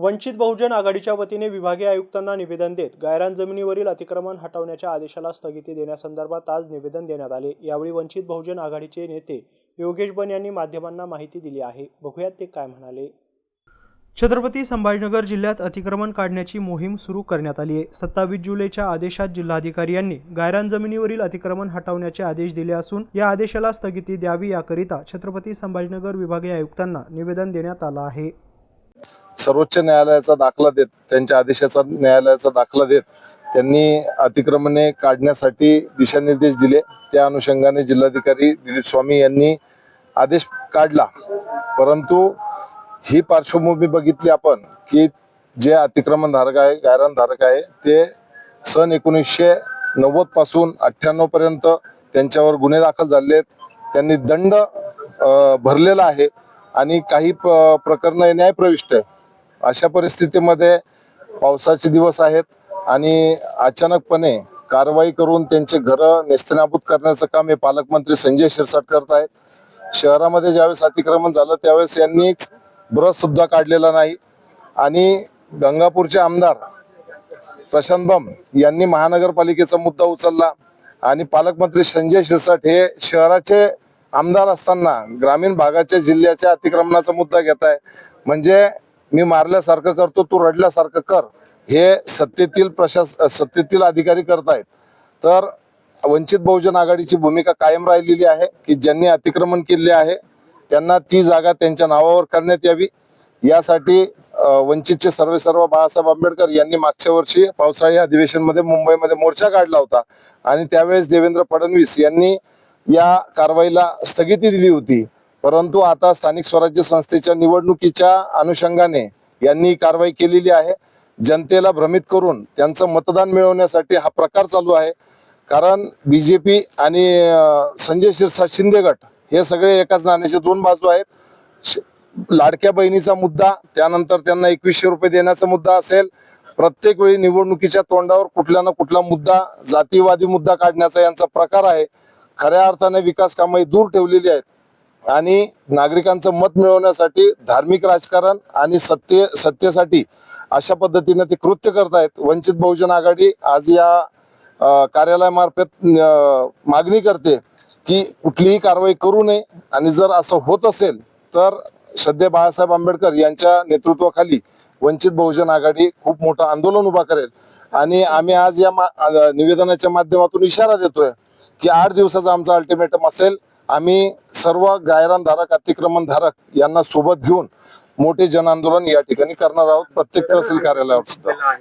वंचित बहुजन आघाडीच्या वतीने विभागीय आयुक्तांना निवेदन देत गायरान जमिनीवरील अतिक्रमण हटवण्याच्या आदेशाला स्थगिती देण्यासंदर्भात आज निवेदन देण्यात आले. यावेळी वंचित बहुजन आघाडीचे नेते योगेश बन यांनी माध्यमांना माहिती दिली आहे. बघूयात ते काय म्हणाले. छत्रपती संभाजीनगर जिल्ह्यात अतिक्रमण काढण्याची मोहीम सुरू करण्यात आली आहे. सत्तावीस जुलैच्या आदेशात जिल्हाधिकारी यांनी गायरान जमिनीवरील अतिक्रमण हटवण्याचे आदेश दिले असून या आदेशाला स्थगिती द्यावी याकरिता छत्रपती संभाजीनगर विभागीय आयुक्तांना निवेदन देण्यात आलं आहे. सर्वोच्च न्यायालयाचा दाखला देत त्यांच्या आदेशाचा न्यायालयाचा दाखला देत त्यांनी अतिक्रमणे काढण्यासाठी दिशानिर्देश दिले. त्या अनुषंगाने जिल्हाधिकारी दिलीप स्वामी यांनी आदेश काढला. परंतु ही पार्श्वभूमी बघितली आपण की जे अतिक्रमण धारक आहे गायरान धारक आहे ते सन एकोणीसशे नव्वदपासून अठ्ठ्याण्णव पर्यंत त्यांच्यावर गुन्हे दाखल झाले आहेत त्यांनी दंड भरलेला आहे. आणि काही प्रकरणं न्यायप्रविष्ट आहे. अशा परिस्थितीमध्ये पावसाचे दिवस आहेत आणि अचानकपणे कारवाई करून त्यांचे घरं नेस्तनाबूत करण्याचं काम हे पालकमंत्री संजय शिरसाट करत आहेत. शहरामध्ये ज्यावेळेस अतिक्रमण झालं त्यावेळेस यांनीच ब्रश सुद्धा काढलेला नाही. आणि गंगापूरचे आमदार प्रशांत बम यांनी महानगरपालिकेचा मुद्दा उचलला आणि पालकमंत्री संजय शिरसाट हे शहराचे आमदार असताना ग्रामीण भागाच्या जिल्ह्याच्या अतिक्रमणाचा मुद्दा घेत आहे म्हणजे मी मारल्यासारखं करतो तू रडल्यासारखं कर हे सत्तेतील प्रशास सत्तेतील अधिकारी करतायत. तर वंचित बहुजन आघाडीची भूमिका कायम राहिलेली आहे की ज्यांनी अतिक्रमण केले आहे त्यांना ती जागा त्यांच्या नावावर करण्यात यावी. यासाठी वंचितचे सर्वे सर्व बाळासाहेब आंबेडकर यांनी मागच्या वर्षी पावसाळी अधिवेशनमध्ये मुंबईमध्ये मोर्चा काढला होता. आणि त्यावेळेस देवेंद्र फडणवीस यांनी या कारवाईला स्थगिती दिली होती. परंतु आता स्थानिक स्वराज्य संस्थेच्या निवडणुकीच्या अनुषंगाने यांनी कारवाई केलेली आहे. जनतेला भ्रमित करून त्यांचं मतदान मिळवण्यासाठी हा प्रकार चालू आहे. कारण बी जे पी आणि संजय शिरसा शिंदे गट हे सगळे एकाच नाण्याचे दोन बाजू आहेत. लाडक्या बहिणीचा मुद्दा त्यानंतर त्यांना एकवीसशे रुपये देण्याचा मुद्दा असेल. प्रत्येक वेळी निवडणुकीच्या तोंडावर कुठला ना कुठला मुद्दा जातीवादी मुद्दा काढण्याचा यांचा प्रकार आहे. खऱ्या अर्थाने विकास कामं दूर ठेवलेली आहेत. आणि नागरिकांचं मत मिळवण्यासाठी धार्मिक राजकारण आणि सत्य सत्तेसाठी अशा पद्धतीने ते कृत्य करतायत. वंचित बहुजन आघाडी आज या कार्यालयामार्फत मागणी करते की कुठलीही कारवाई करू नये. आणि जर असं होत असेल तर सध्या बाळासाहेब आंबेडकर यांच्या नेतृत्वाखाली वंचित बहुजन आघाडी खूप मोठं आंदोलन उभा करेल. आणि आम्ही आज या मा- निवेदनाच्या माध्यमातून इशारा देतोय की आठ दिवसाचा आमचा अल्टिमेटम असेल आम्ही सर्व गायरानधारक अतिक्रमणधारक अतिक्रमण धारक यांना सोबत घेऊन मोठे जनआंदोलन या ठिकाणी करणार आहोत. प्रत्येक तहसील कार्यालयावर सुद्धा.